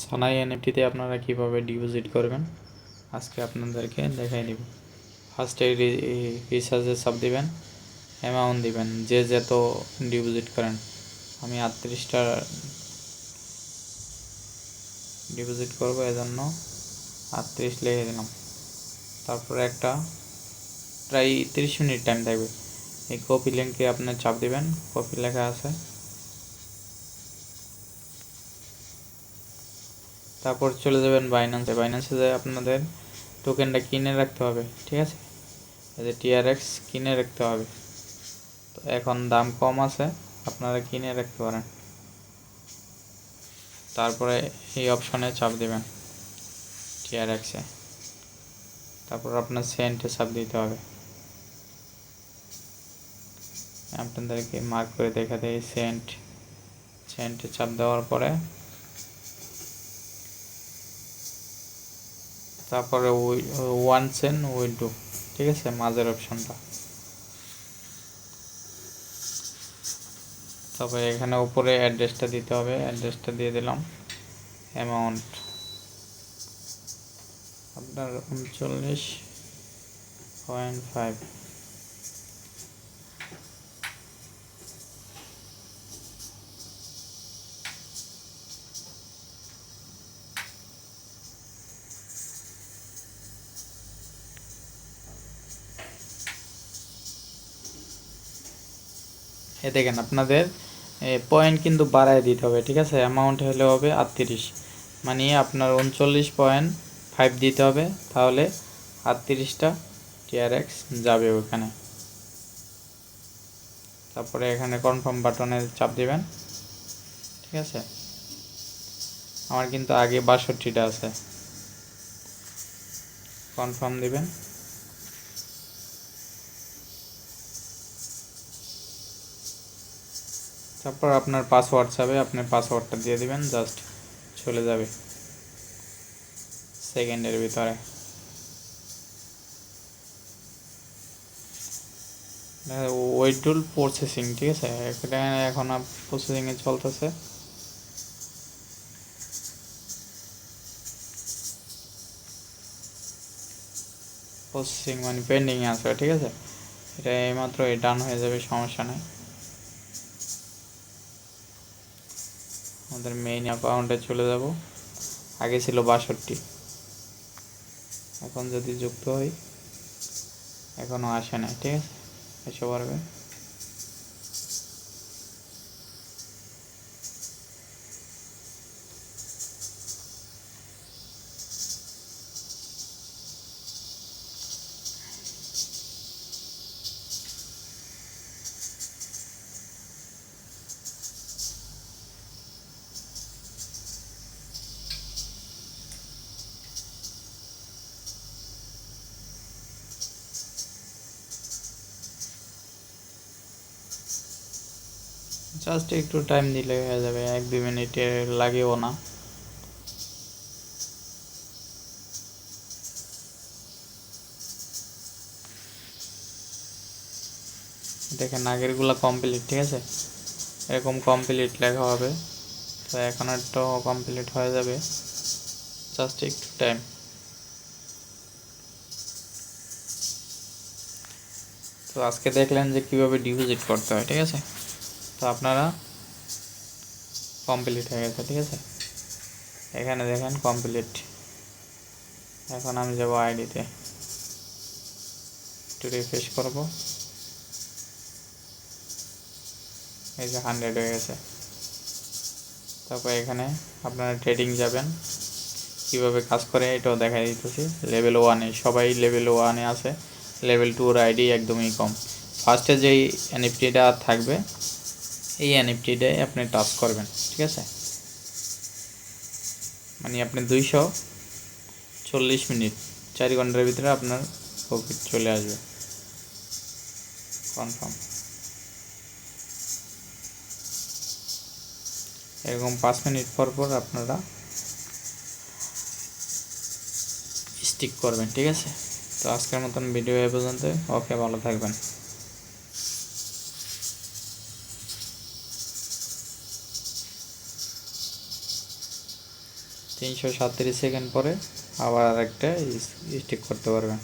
সানাই এনএফটিতে আপনারা কীভাবে ডিপোজিট করবেন, আজকে আপনাদেরকে দেখাই দিব। ফার্স্টে রিচার্জে সাব দিবেন অ্যামাউন্ট দিবেন, যে যত ডিপোজিট করেন। আমি আটত্রিশটা ডিপোজিট করব, এজন্য আটত্রিশ লিখে দিলাম। তারপরে একটা প্রায় তিরিশ মিনিট টাইম থাকবে এই কপি লিঙ্কে আপনার চাপ দিবেন কপি লেখা আছে। তারপর চলে যাবেন বাইন্যান্সে বাইন্যান্সে যায় আপনাদের টোকেনটা কিনে রাখতে হবে, ঠিক আছে? এই যে টিআরএক্স কিনে রাখতে হবে। তো এখন দাম কম আছে, আপনারা কিনে রাখতে পারেন। তারপরে এই অপশনে চাপ দেবেন টিআরএক্সে তারপর আপনার সেন্টে চাপ দিতে হবে। আপনাদেরকে মার্ক করে দেখা দেয় সেন্ট সেন্টে চাপ দেওয়ার পরে তারপরে ওয়ান সেন উইডো ঠিক আছে? মাঝের অপশানটা তারপরে এখানে উপরে অ্যাড্রেসটা দিতে হবে। অ্যাড্রেসটা দিয়ে দিলাম। অ্যামাউন্ট আপনার উনচল্লিশ পয়েন্ট ফাইভ এ দেখেন আপনাদের পয়েন্ট কিন্তু বাড়ায় দিতে হবে, ঠিক আছে? অ্যামাউন্ট হলে হবে আটত্রিশ। মানে আপনার উনচল্লিশ পয়েন্ট ফাইভ দিতে হবে, তাহলে আটত্রিশটা টিআরএক্স যাবে ওখানে। তারপরে এখানে কনফার্ম বাটনে চাপ দিবেন, ঠিক আছে? আমার কিন্তু আগে বাষট্টিটা আছে। কনফার্ম দিবেন। তারপর আপনার পাসওয়ার্ড চাবে, আপনি পাসওয়ার্ডটা দিয়ে দিবেন জাস্ট চলে যাবে। সেকেন্ডের ভিতরে। ওয়েট টুল প্রসেসিং ঠিক আছে? এখন প্রসেসিংয়ে চলতেছে। প্রসেসিং মানে পেন্ডিংয়ে আছে, ঠিক আছে? এটা এইমাত্র ডান হয়ে যাবে, সমস্যা নেই। আমাদের মেইন অ্যাকাউন্টে চলে যাব। আগে ছিল বাষট্টি। এখন যদি যুক্ত হই এখনও আসে না ঠিক আছে? এসে পারবে জাস্ট একটু টাইম দিলে হয়ে যাবে, এক দুই মিনিটে লাগেও না। দেখেন আগেরগুলো কমপ্লিট ঠিক আছে? এরকম কমপ্লিট লেখা হবে, তো এখন একটু কমপ্লিট হয়ে যাবে। জাস্ট একটু টাইম তো আজকে দেখলেন যে কীভাবে ডিপোজিট করতে হয়, ঠিক আছে? তো আপনারা কমপ্লিট হয়ে গেছে, ঠিক আছে? এখানে দেখেন কমপ্লিট এখন আমি যাব আইডিতে একটু রিফ্রেশ করব। এই যে হান্ড্রেড হয়ে গেছে। তারপর এখানে আপনারা ট্রেডিং যাবেন। কীভাবে কাজ করে এটাও দেখাই দিতেছি। লেভেল ওয়ানে সবাই লেভেল ওয়ানে আছে। লেভেল টুর আইডি একদমই কম। ফার্স্টে যেই এনএফটিটা থাকবে এই এনএফটিটাই আপনি টাচ করবেন, ঠিক আছে? মানে আপনি দুইশো চল্লিশ মিনিট, চার ঘণ্টার ভিতরে আপনার প্রফিট চলে আসবে। কনফার্ম এরকম পাঁচ মিনিট পর পর আপনারা স্টিক করবেন, ঠিক আছে? তো আজকের মতন ভিডিও এ পর্যন্ত ওকে ভালো থাকবেন। তিনশো সাতত্রিশ সেকেন্ড পরে আবার আরেকটা স্টিক করতে পারবেন।